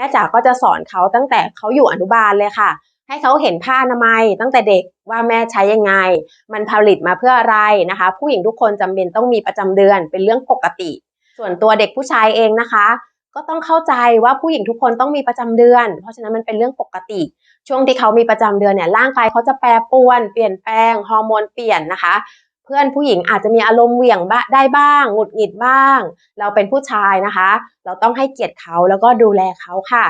ม่จ๋าก็จะสอนเขาตั้งแต่เขาอยู่อนุบาลเลยค่ะ ให้เขาเห็นผ้าอนามัยตั้งแต่เด็กว่าแม่ใช้ยังไง มันผลิตมาเพื่ออะไรนะคะ ผู้หญิงทุกคนจำเป็นต้องมีประจำเดือนเป็นเรื่องปกติ ส่วนตัวเด็กผู้ชายเองนะคะ ก็ต้องเข้าใจว่าผู้หญิงทุกคนต้องมีประจำเดือน เพราะฉะนั้นมันเป็นเรื่องปกติ ช่วงที่เขามีประจำเดือนเนี่ยร่างกายเขาจะแปรปรวน เปลี่ยนแปลงฮอร์โมนเปลี่ยนนะคะ พื่อนผู้หญิงอาจจะมีอารมณ์เหวี่ยงบ้าได้บ้างหงุดหงิดบ้าง เราเป็นผู้ชายนะคะ เราต้องให้เกียรติเขาแล้วก็ดูแลเขาค่ะ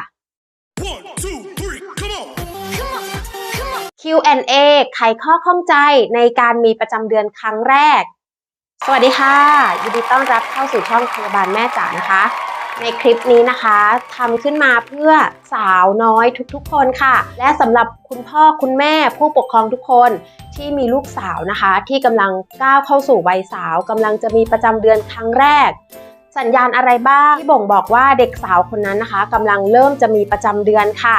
One, two, three, come on! Q&A ไขข้อข้องใจในการมีประจำเดือนครั้งแรก สวัสดีค่ะ ยินดีต้อนรับเข้าสู่ช่องพยาบาลแม่จ๋านะคะ ในคลิปนี้นะคะทำขึ้นมาเพื่อสาวน้อยทุกๆ คนค่ะ และสำหรับคุณพ่อคุณแม่ผู้ปกครองทุกคนที่มีลูกสาวนะคะ ที่กำลังก้าวเข้าสู่วัยสาวกำลังจะมีประจำเดือนครั้งแรก สัญญาณอะไรบ้างที่บ่งบอกว่าเด็กสาวคนนั้นนะคะกำลังเริ่มจะมีประจำเดือนค่ะ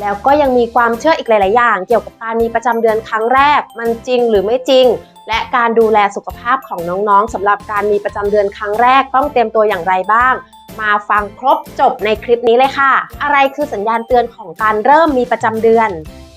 แล้วก็ยังมีความเชื่ออีกหลาย ๆ อย่าง เกี่ยวกับการมีประจำเดือนครั้งแรก มันจริงหรือไม่จริง และการดูแลสุขภาพของน้อง ๆสำหรับการมีประจำเดือนครั้งแรกต้องเตรียมตัวอย่างไรบ้าง มาฟังครบจบในคลิปนี้เลยค่ะ อะไรคือสัญญาณเตือนของการเริ่มมีประจำเดือน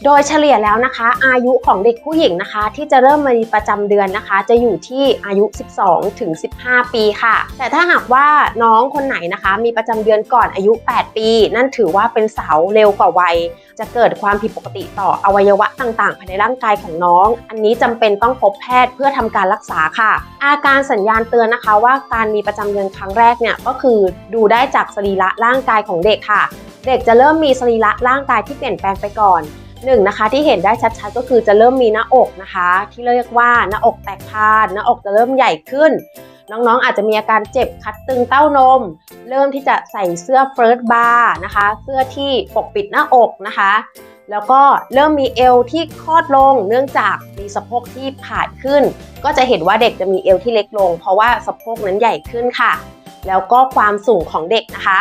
โดยเฉลี่ยแล้วนะคะ อายุของเด็กผู้หญิงนะคะ ที่จะเริ่มมีประจำเดือนนะคะ จะอยู่ที่อายุ 12ถึง15 ปีค่ะ แต่ถ้าหากว่าน้องคนไหนนะคะ มีประจำเดือนก่อนอายุ 8 ปี นั่นถือว่าเป็นสาวเร็วกว่าวัย จะเกิดความผิดปกติต่ออวัยวะต่างๆภายในร่างกายของน้อง อันนี้จำเป็นต้องพบแพทย์เพื่อทำการรักษาค่ะ อาการสัญญาณเตือนนะคะ ว่าการมีประจำเดือนครั้งแรกเนี่ยก็คือดูได้จากสรีระร่างกายของเด็กค่ะ เด็กจะเริ่มมีสรีระร่างกายที่เปลี่ยนแปลงไปก่อน หนึ่งนะคะที่เห็นได้ชัดๆก็คือจะเริ่มมีหน้าอกนะคะ ที่เรียกว่าหน้าอกแตกพานหน้าอกจะเริ่มใหญ่ขึ้น น้องๆอาจจะมีอาการเจ็บคัดตึงเต้านม เริ่มที่จะใส่เสื้อเฟิร์สบาร์นะคะ เสื้อที่ปกปิดหน้าอกนะคะ แล้วก็เริ่มมีเอวที่คลอดลง เนื่องจากมีสะโพกที่ผาดขึ้น ก็จะเห็นว่าเด็กจะมีเอวที่เล็กลง เพราะว่าสะโพกนั้นใหญ่ขึ้นค่ะ แล้วก็ความสูงของเด็กนะคะ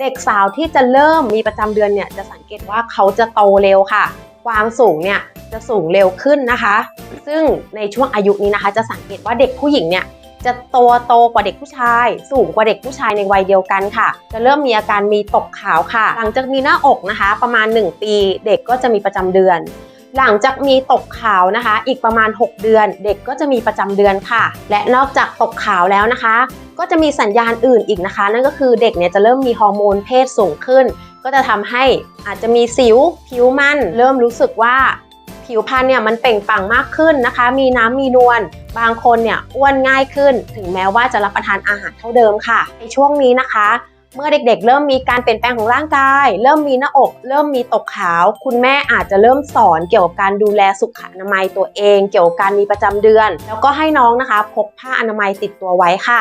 เด็กสาวที่จะเริ่มมีประจำเดือนเนี่ยจะสังเกตว่าเขาจะโตเร็วค่ะ ความสูงเนี่ยจะสูงเร็วขึ้นนะคะ ซึ่งในช่วงอายุนี้นะคะ จะสังเกตว่าเด็กผู้หญิงเนี่ยจะตัวโตกว่าเด็กผู้ชาย สูงกว่าเด็กผู้ชายในวัยเดียวกันค่ะ จะเริ่มมีอาการมีตกขาวค่ะ หลังจากมีหน้าอกนะคะ ประมาณ 1 ปี เด็กก็จะมีประจำเดือน หลังจากมีตกขาวนะคะ อีกประมาณ 6 เดือน เด็กก็จะมีประจำเดือนค่ะ และนอกจากตกขาวแล้วนะคะ ก็จะมีสัญญาณอื่นอีกนะคะ นั่นก็คือเด็กเนี่ยจะเริ่มมีฮอร์โมนเพศสูงขึ้น ก็จะทำให้อาจจะมีสิว ผิวมัน เริ่มรู้สึกว่าผิวพรรณเนี่ยมันเปล่งปลั่งมากขึ้นนะคะ มีน้ำมีนวล บางคนเนี่ยอ้วนง่ายขึ้น ถึงแม้ว่าจะรับประทานอาหารเท่าเดิมค่ะ ในช่วงนี้นะคะ เมื่อเด็กๆ เริ่มมีการเปลี่ยนแปลงของร่างกาย เริ่มมีหน้าอก เริ่มมีตกขาว คุณแม่อาจจะเริ่มสอนเกี่ยวกับการดูแลสุขอนามัยตัวเอง เกี่ยวกับการมีประจำเดือน แล้วก็ให้น้องนะคะ พกผ้าอนามัยติดตัวไว้ค่ะ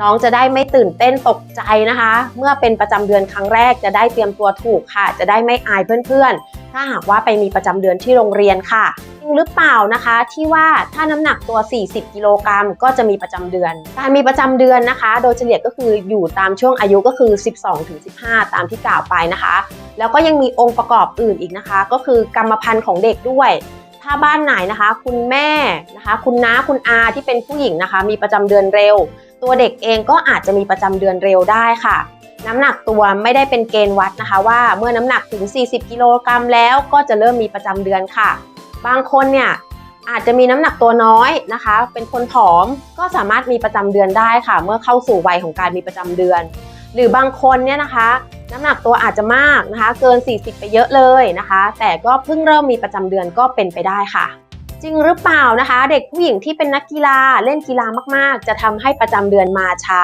น้องจะได้ไม่ตื่นเต้นตกใจนะคะ เมื่อเป็นประจำเดือนครั้งแรกจะได้เตรียมตัวถูกค่ะ จะได้ไม่อายเพื่อนๆ ถ้าหากว่าไปมีประจำเดือนที่โรงเรียนค่ะ หรือเปล่านะคะ ที่ว่าถ้าน้ำหนักตัว 40 กิโลกรัมก็จะมีประจำเดือน การมีประจำเดือนนะคะ โดยเฉลี่ยก็คืออยู่ตามช่วงอายุก็คือ 12-15 ตามที่กล่าวไปนะคะ แล้วก็ยังมีองค์ประกอบอื่นอีกนะคะ ก็คือกรรมพันธุ์ของเด็กด้วยถ้าบ้านไหนนะคะ คุณแม่นะคะ คุณน้าคุณอาที่เป็นผู้หญิงนะคะ มีประจำเดือนเร็ว ตัวเด็กเองก็อาจจะมีประจำเดือนเร็วได้ค่ะ น้ำหนักตัวไม่ได้เป็นเกณฑ์วัดนะคะ ว่าเมื่อน้ำหนักถึง 40 กิโลกรัมแล้วก็จะเริ่มมีประจำเดือนค่ะ บางคนเนี่ยอาจจะมีน้ำหนักตัวน้อยนะคะ เป็นคนผอมก็สามารถมีประจำเดือนได้ค่ะ เมื่อเข้าสู่วัยของการมีประจำเดือน หรือบางคนเนี่ยนะคะ น้ำหนักตัวอาจจะมากนะคะ เกิน 40 ไปเยอะเลยนะคะ แต่ก็เพิ่งเริ่มมีประจำเดือนก็เป็นไปได้ค่ะ จริงหรือเปล่านะคะ เด็กผู้หญิงที่เป็นนักกีฬาเล่นกีฬามากๆ จะทำให้ประจำเดือนมาช้า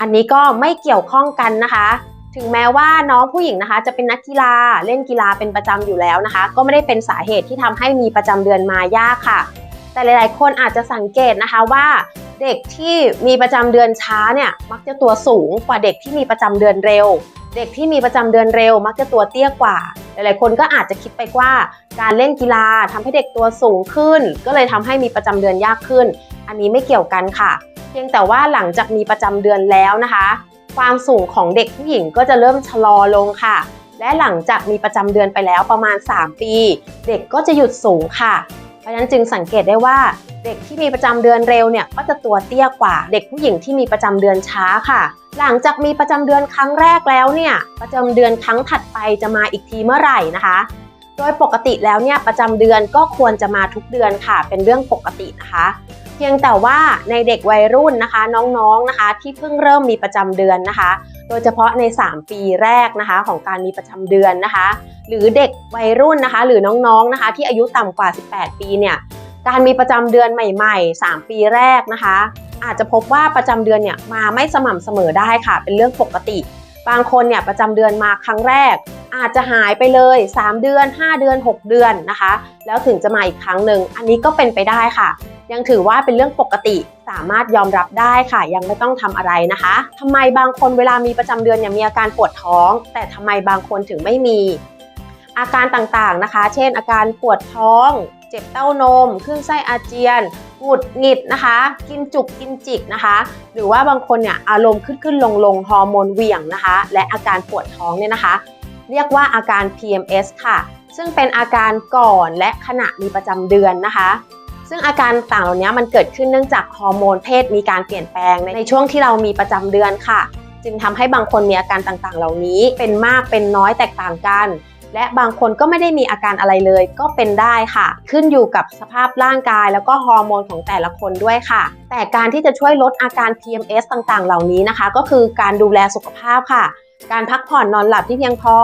อันนี้ก็ไม่เกี่ยวข้องกันนะคะ ถึงแม้ว่าน้องผู้หญิงนะคะ จะเป็นนักกีฬาเล่นกีฬาเป็นประจำอยู่แล้วนะคะ ก็ไม่ได้เป็นสาเหตุที่ทำให้มีประจำเดือนมายากค่ะ แต่หลาย ๆ คนอาจจะสังเกตนะคะว่าเด็กที่มีประจำเดือนช้าเนี่ยมักจะตัวสูงกว่าเด็กที่มีประจำเดือนเร็ว เด็กที่มีประจำเดือนเร็ว มักจะตัวเตี้ยกว่า หลายๆคนก็อาจจะคิดไปว่า การเล่นกีฬาทำให้เด็กตัวสูงขึ้น ก็เลยทำให้มีประจำเดือนยากขึ้น อันนี้ไม่เกี่ยวกันค่ะ เพียงแต่ว่าหลังจากมีประจำเดือนแล้วนะคะ ความสูงของเด็กผู้หญิงก็จะเริ่มชะลอลงค่ะ และหลังจากมีประจำเดือนไปแล้วประมาณ 3 ปี เด็กก็จะหยุดสูงค่ะ เพราะฉะนั้นจึงสังเกตได้ว่า เด็กที่มีประจำเดือนเร็วเนี่ยก็จะตัวเตี้ยกว่า เด็กผู้หญิงที่มีประจำเดือนช้าค่ะ หลังจากมีประจำเดือนครั้งแรกแล้วเนี่ยประจำเดือนครั้งถัดไปจะมาอีกทีเมื่อไหร่นะคะ โดยปกติแล้วเนี่ยประจำเดือนก็ควรจะมาทุกเดือนค่ะ เป็นเรื่องปกตินะคะ เพียงแต่ว่าในเด็กวัยรุ่นนะคะน้องๆนะคะ ที่เพิ่งเริ่มมีประจำเดือนนะคะ โดยเฉพาะใน 3 ปีแรกนะคะของการมีประจำเดือนนะคะ หรือเด็กวัยรุ่นนะคะ หรือน้องๆนะคะ ที่อายุต่ำกว่า 18 ปีเนี่ยการมีประจำเดือนใหม่ๆ 3 ปีแรกนะคะ อาจจะพบว่าประจำเดือนเนี่ยมาไม่สม่ำเสมอได้ค่ะ เป็นเรื่องปกติ บางคนเนี่ยประจำเดือนมาครั้งแรก อาจจะหายไปเลย 3 เดือน 5 เดือน 6 เดือนนะคะ แล้วถึงจะมาอีกครั้งหนึ่งอันนี้ก็เป็นไปได้ค่ะ ยังถือว่าเป็นเรื่องปกติสามารถยอมรับได้ค่ะ ยังไม่ต้องทำอะไรนะคะทำไมบางคนเวลามีประจำเดือนเนี่ยมีอาการปวดท้อง แต่ทำไมบางคนถึงไม่มี อาการต่างๆนะคะ เช่น อาการปวดท้อง เจ็บเต้านมคลื่นไส้อาเจียนหงุดหงิดนะคะ กินจุกกินจิกนะคะ หรือว่าบางคนเนี่ยอารมณ์ขึ้นขึ้นลงลงฮอร์โมนเหวี่ยงนะคะ และอาการปวดท้องเนี่ยนะคะ เรียกว่าอาการ PMS ค่ะ ซึ่งเป็นอาการก่อนและขณะมีประจำเดือนนะคะซึ่งอาการต่างเหล่านี้มันเกิดขึ้นเนื่องจากฮอร์โมนเพศมีการเปลี่ยนแปลงในช่วงที่เรามีประจำเดือนค่ะ จึงทำให้บางคนมีอาการต่างๆ เหล่านี้เป็นมากเป็นน้อยแตกต่างกัน และบางคนก็ไม่ได้มีอาการอะไรเลย ก็เป็นได้ค่ะ ขึ้นอยู่กับสภาพร่างกาย แล้วก็ฮอร์โมนของแต่ละคนด้วยค่ะ แต่การที่จะช่วยลดอาการ PMS ต่างๆ เหล่านี้นะคะ ก็คือการดูแลสุขภาพค่ะ การพักผ่อนนอนหลับที่เพียงพอ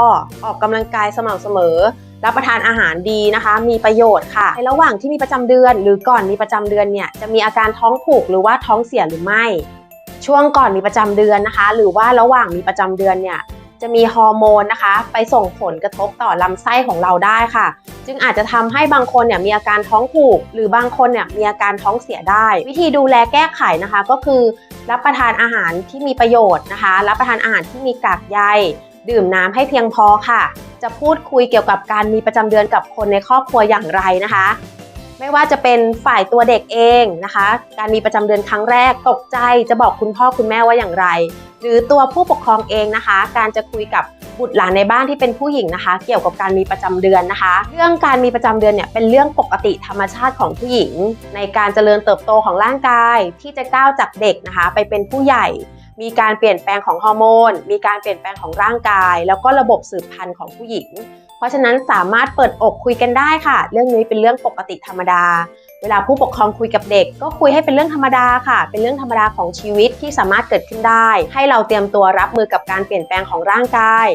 ออกกำลังกายสม่ำเสมอรับประทานอาหารดีนะคะ มีประโยชน์ค่ะ ในระหว่างที่มีประจำเดือน หรือก่อนมีประจำเดือนเนี่ยจะมีอาการท้องผูกหรือว่าท้องเสียหรือไม่ ช่วงก่อนมีประจำเดือนนะคะ หรือว่าระหว่างมีประจำเดือนเนี่ย จะมีฮอร์โมนนะคะ ไปส่งผลกระทบต่อลำไส้ของเราได้ค่ะ จึงอาจจะทำให้บางคนเนี่ยมีอาการท้องผูก หรือบางคนเนี่ยมีอาการท้องเสียได้ วิธีดูแลแก้ไขนะคะ ก็คือรับประทานอาหารที่มีประโยชน์นะคะ รับประทานอาหารที่มีกากใยดื่มน้ำให้เพียงพอค่ะ จะพูดคุยเกี่ยวกับการมีประจำเดือนกับคนในครอบครัวอย่างไรนะคะ ไม่ว่าจะเป็นฝ่ายตัวเด็กเองนะคะ การมีประจำเดือนครั้งแรกตกใจจะบอกคุณพ่อคุณแม่ว่าอย่างไร หรือตัวผู้ปกครองเองนะคะ การจะคุยกับบุตรหลานในบ้านที่เป็นผู้หญิงนะคะ เกี่ยวกับการมีประจำเดือนนะคะ เรื่องการมีประจำเดือนเนี่ยเป็นเรื่องปกติธรรมชาติของผู้หญิง ในการเจริญเติบโตของร่างกายที่จะก้าวจากเด็กนะคะ ไปเป็นผู้ใหญ่ มีการเปลี่ยนแปลงของฮอร์โมน มีการเปลี่ยนแปลงของร่างกาย แล้วก็ระบบสืบพันธุ์ของผู้หญิง เพราะฉะนั้นสามารถเปิดอกคุยกันได้ค่ะ เรื่องนี้เป็นเรื่องปกติธรรมดา เวลาผู้ปกครองคุยกับเด็ก ก็คุยให้เป็นเรื่องธรรมดาค่ะ เป็นเรื่องธรรมดาของชีวิตที่สามารถเกิดขึ้นได้ ให้เราเตรียมตัวรับมือกับการเปลี่ยนแปลงของร่างกาย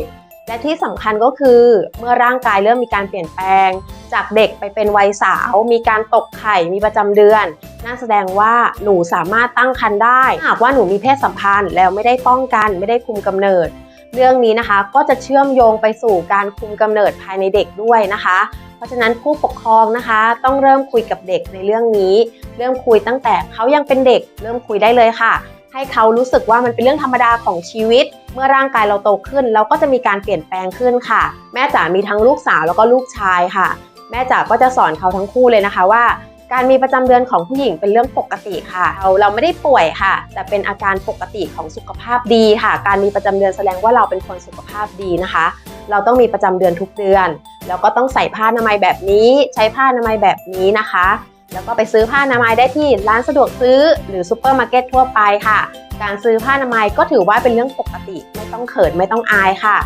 และที่สำคัญก็คือเมื่อร่างกายเริ่มมีการเปลี่ยนแปลง จากเด็กไปเป็นวัยสาว มีการตกไข่มีประจำเดือน นั่นแสดงว่าหนูสามารถตั้งครรภ์ได้ หากว่าหนูมีเพศสัมพันธ์ แล้วไม่ได้ป้องกันไม่ได้คุมกำเนิด เรื่องนี้นะคะก็จะเชื่อมโยงไปสู่การคุมกำเนิดภายในเด็กด้วยนะคะ เพราะฉะนั้นผู้ปกครองนะคะ ต้องเริ่มคุยกับเด็กในเรื่องนี้ เริ่มคุยตั้งแต่เขายังเป็นเด็ก เริ่มคุยได้เลยค่ะ ให้เขารู้สึกว่ามันเป็นเรื่องธรรมดาของชีวิต เมื่อร่างกายเราโตขึ้น เราก็จะมีการเปลี่ยนแปลงขึ้นค่ะ แม่จ๋ามีทั้งลูกสาวแล้วก็ลูกชายค่ะ แม่จ๋าก็จะสอนเขาทั้งคู่เลยนะคะว่า การมีประจำเดือนของผู้หญิงเป็นเรื่องปกติค่ะ เราเราไม่ได้ป่วยค่ะ แต่เป็นอาการปกติของสุขภาพดีค่ะ การมีประจำเดือนแสดงว่าเราเป็นคนสุขภาพดีนะคะ เราต้องมีประจำเดือนทุกเดือน แล้วก็ต้องใส่ผ้าอนามัยแบบนี้ ใช้ผ้าอนามัยแบบนี้นะคะแล้วก็ไปซื้อผ้าอนามัยได้ที่ร้านสะดวกซื้อหรือซูเปอร์มาร์เก็ตทั่วไปค่ะ การซื้อผ้าอนามัยก็ถือว่าเป็นเรื่องปกติไม่ต้องเขินไม่ต้องอายค่ะ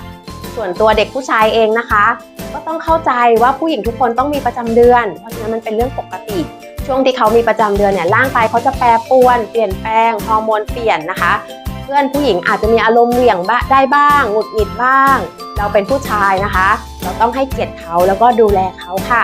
ส่วนตัวเด็กผู้ชายเองนะคะ ก็ต้องเข้าใจว่าผู้หญิงทุกคนต้องมีประจำเดือน เพราะฉะนั้นมันเป็นเรื่องปกติ ช่วงที่เขามีประจำเดือนเนี่ยร่างกายเขาจะแปรปรวนเปลี่ยนแปลงฮอร์โมนเปลี่ยนนะคะ เพื่อนผู้หญิงอาจจะมีอารมณ์เหวี่ยงบ้าได้บ้างหงุดหงิดบ้าง เราเป็นผู้ชายนะคะ เราต้องให้เกียรติเขาแล้วก็ดูแลเขาค่ะ